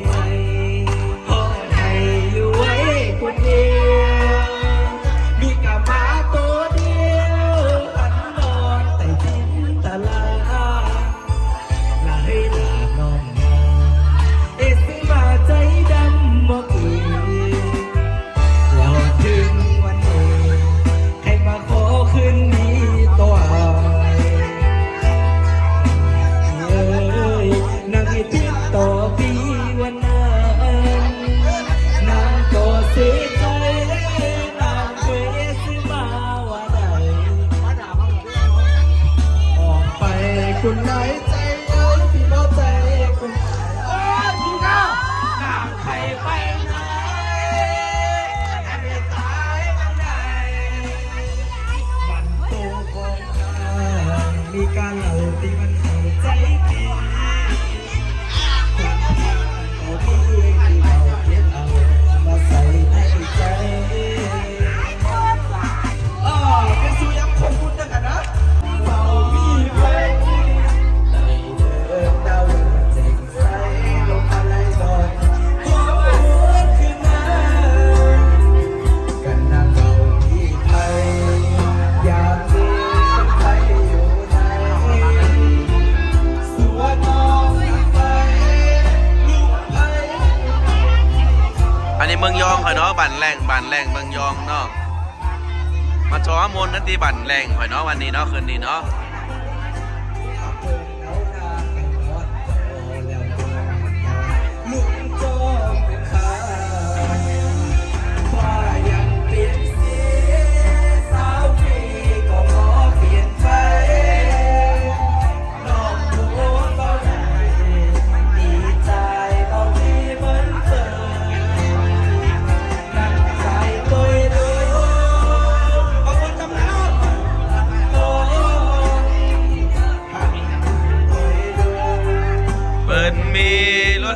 在 Good night. มืองยองข่อยเนาะบันแรงบันแรงเมืองยองเนาะมาจอมนนันตีบันแรงข่อยเนาะวันนี้เนาะคืนนี้เนาะ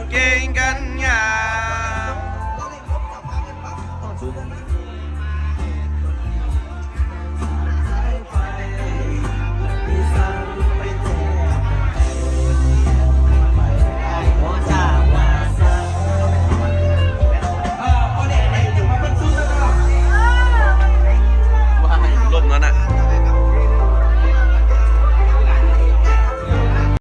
again.